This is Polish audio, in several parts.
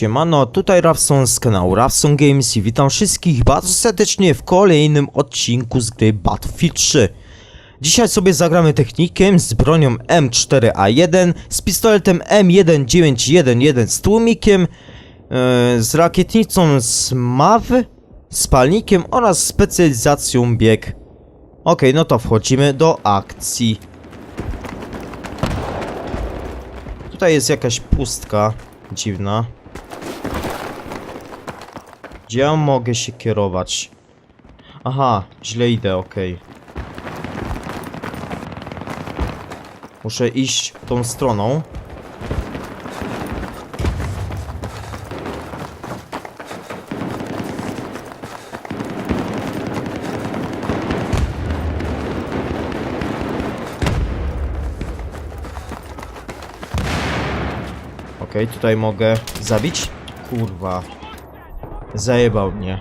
Siemano, tutaj Rawson z kanału Rawson Games i witam wszystkich bardzo serdecznie w kolejnym odcinku z gry Battlefield 3. Dzisiaj sobie zagramy technikiem z bronią M4A1, z pistoletem M1911 z tłumikiem, e, z rakietnicą z palnikiem oraz specjalizacją bieg. Okej, no to wchodzimy do akcji. Tutaj jest jakaś pustka dziwna. Gdzie ja mogę się kierować? Aha, źle idę, okej. Muszę iść tą stroną. Okej, tutaj mogę zabić? Kurwa. Zajebał mnie.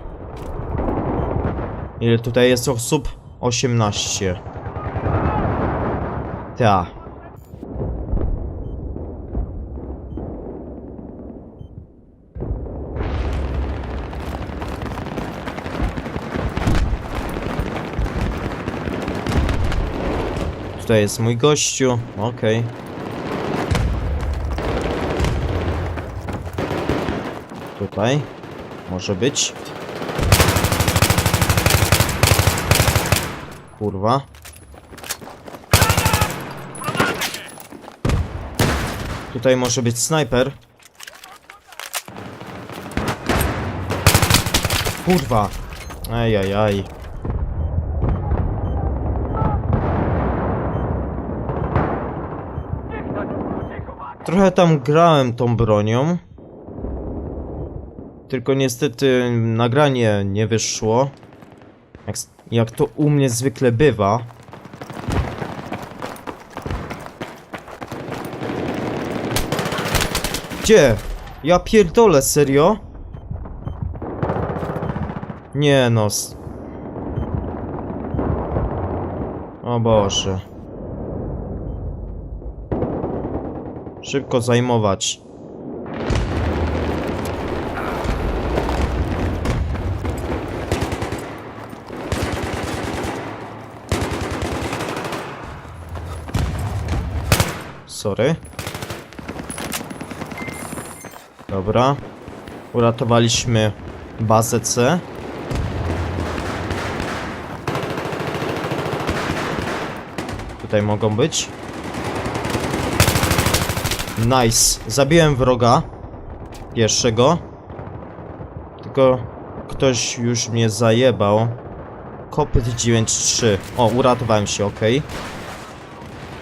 Ile tutaj jest osób? 18. Ta. Tutaj jest mój gościu. Okej. Tutaj. Może być. Kurwa. Tutaj może być snajper. Kurwa. Ajajaj. Trochę tam grałem tą bronią. Tylko niestety nagranie nie wyszło. Jak, jak to u mnie zwykle bywa. Gdzie? Ja pierdolę, serio? Nie no. s- O Boże. Szybko zajmować. Sorry. Dobra. Uratowaliśmy bazę C. Tutaj mogą być. Nice. Zabiłem wroga. Pierwszego. Tylko ktoś już mnie zajebał. Kopyt 9-3. O, uratowałem się, ok.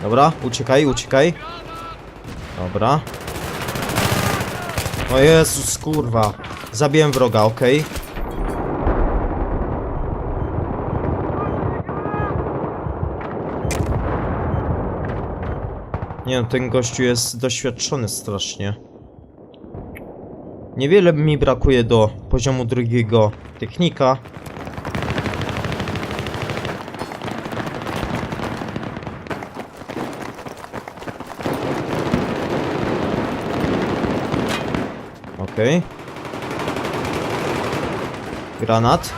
Dobra, uciekaj, uciekaj. Dobra. O Jezus, kurwa. Zabiłem wroga, okej. Nie no, ten gościu jest doświadczony strasznie. Niewiele mi brakuje do poziomu drugiego technika. Okej. Granat.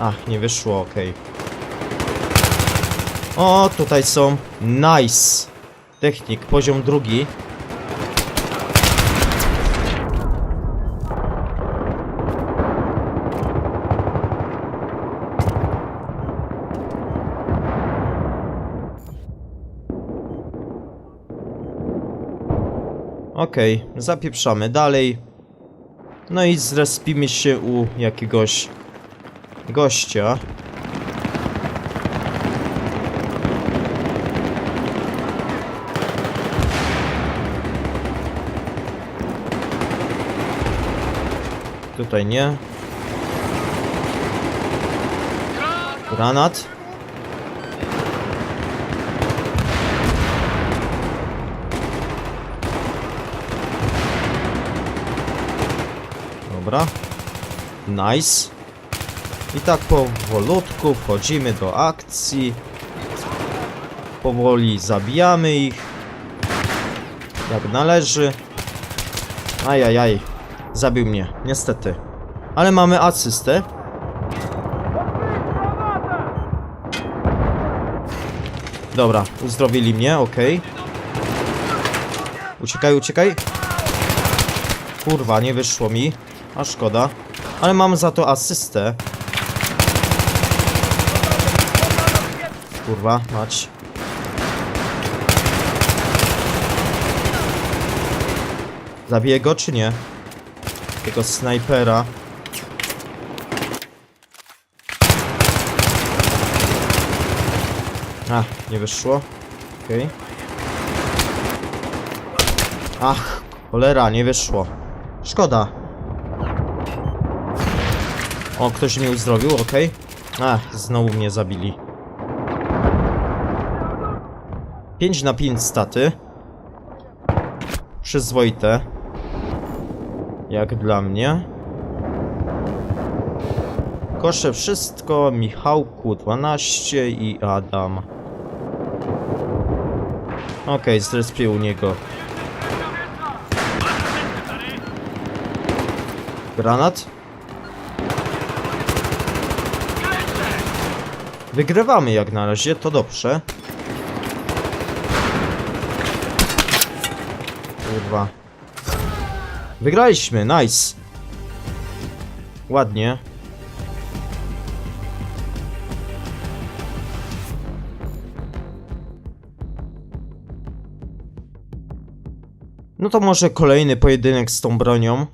Ach, nie wyszło, okej. O, tutaj są. Nice. Technik, poziom drugi. Okej, zapieprzamy dalej. No i zrespimy się u jakiegoś gościa. Tutaj nie. Granat. Dobra. Nice. I tak powolutku wchodzimy do akcji. Powoli zabijamy ich. Jak należy. Ajajaj. Zabił mnie, niestety. Ale mamy asystę. Dobra, uzdrowili mnie, okej. Uciekaj, uciekaj. Kurwa, nie wyszło mi. A szkoda. Ale mam za to asystę. Kurwa, mać. Zabiję go czy nie? Tego snajpera. A, nie wyszło. Okej. Ach, cholera, nie wyszło. Szkoda. O, ktoś mnie uzdrowił, okej. Ach, znowu mnie zabili. 5 na 5 staty. Przyzwoite. Jak dla mnie. Koszę wszystko, Michałku 12 i Adam. Okej, okay, zrespię u niego. Granat? Wygrywamy jak na razie, to dobrze. Kurwa. Wygraliśmy, nice. Ładnie. No to może kolejny pojedynek z tą bronią.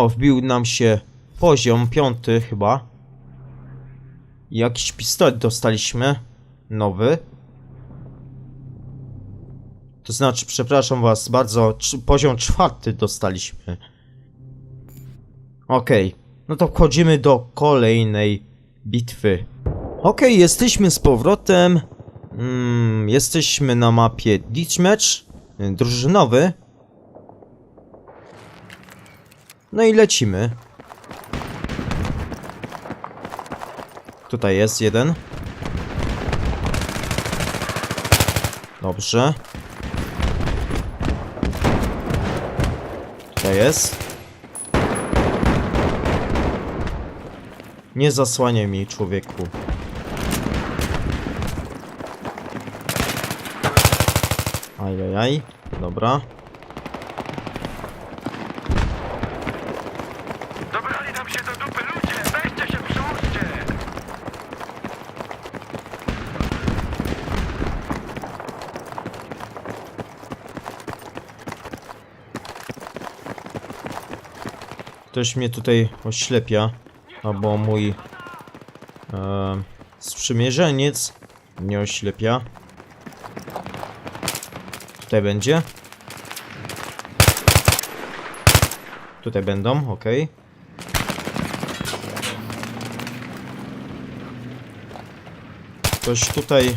O, wbił nam się poziom piąty chyba. Jakiś pistolet dostaliśmy. Nowy. To znaczy, przepraszam was bardzo, poziom czwarty dostaliśmy. Okej, no to wchodzimy do kolejnej bitwy. Okej, jesteśmy z powrotem. Mm, jesteśmy na mapie Deathmatch, y, drużynowy. No i lecimy. Tutaj jest jeden. Dobrze. Tutaj jest. Nie zasłaniaj mi, człowieku. Ajajaj, dobra. Dobrali nam się do dupy ludzie! Weźcie się, przyłóżcie! Ktoś mnie tutaj oślepia. Albo mój e, sprzymierzeniec mnie oślepia. Tutaj będzie. Tutaj będą, ok. Ktoś tutaj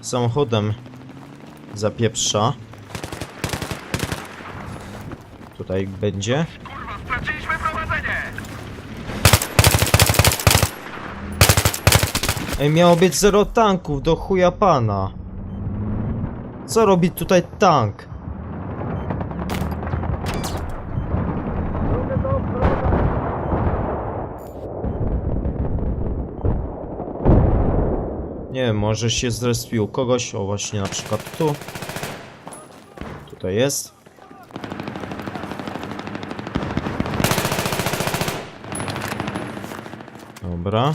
samochodem zapieprza. Tutaj będzie. Kurwa, straciliśmy prowadzenie! Ej, miało być zero tanków, do chuja pana. Co robi tutaj tank? Wiem, może się zrespił kogoś, o właśnie na przykład tu. Tutaj jest. Dobra.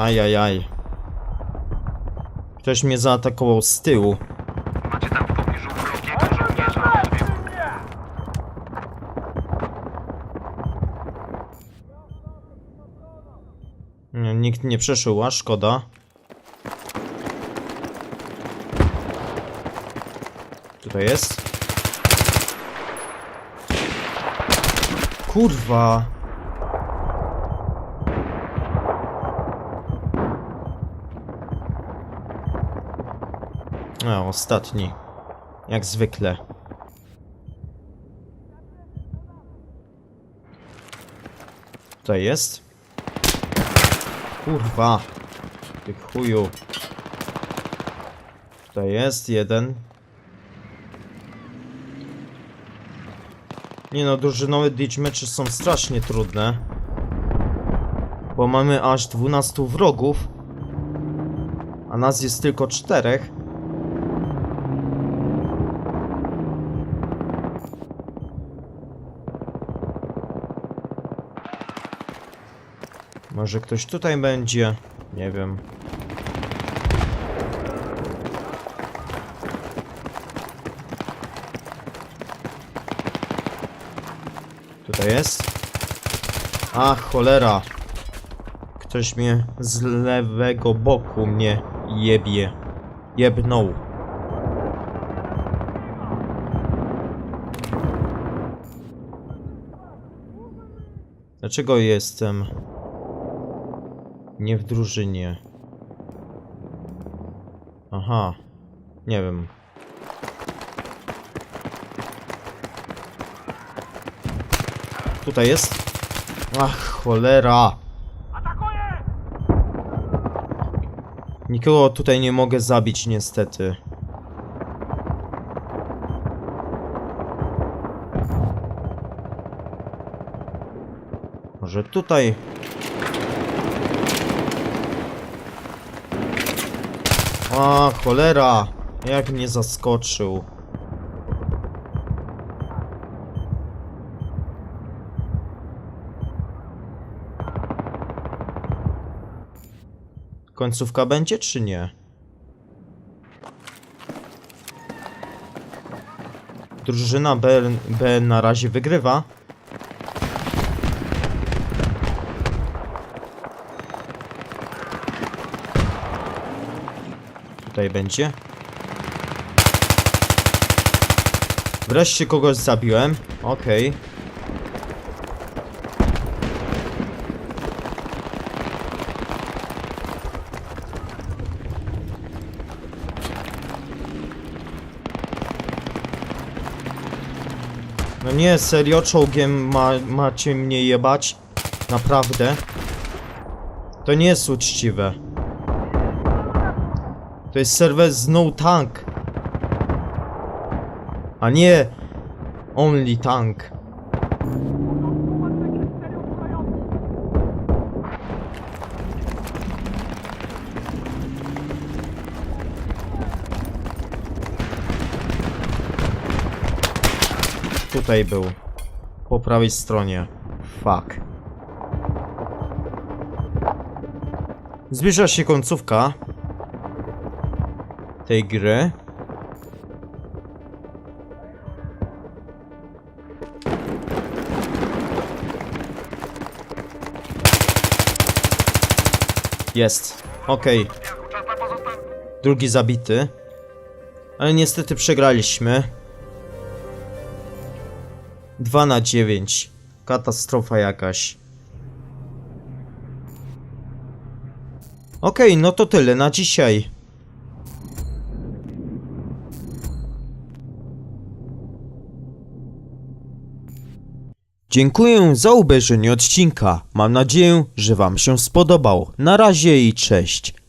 Ajajaj. Ktoś mnie zaatakował z tyłu. Macie tam w pobliżu wrogiego żołnierza. Nie, Nikt nie przeszył, a szkoda. Tutaj jest. Kurwa. A, ostatni. Jak zwykle. Tutaj jest. Kurwa. Ty chuju. Tutaj jest jeden. Nie no, drużynowe ditch mecze są strasznie trudne. Bo mamy aż 12 wrogów. A nas jest tylko czterech. Może ktoś tutaj będzie? Nie wiem. Tutaj jest. Ach, cholera. Ktoś mnie z lewego boku mnie jebie. Jebnął. Dlaczego jestem nie w drużynie? Aha. Nie wiem. Tutaj jest. Ach, cholera. Nikogo tutaj nie mogę zabić, niestety. Może tutaj. A, cholera! Jak mnie zaskoczył. Końcówka będzie, czy nie? Drużyna B, B na razie wygrywa. Tutaj będzie. Wreszcie kogoś zabiłem. Okej. No nie, serio, czołgiem ma, macie mnie jebać? Naprawdę? To nie jest uczciwe. To jest serwer z no tank. A nie only tank. Tutaj był. Po prawej stronie. Fuck. Zbliża się końcówka tej gry. Jest. Okej. Pozostałych. Drugi zabity. Ale niestety przegraliśmy. 2 na 9. Katastrofa jakaś. Okej, no to tyle na dzisiaj. Dziękuję za obejrzenie odcinka. Mam nadzieję, że Wam się spodobał. Na razie i cześć.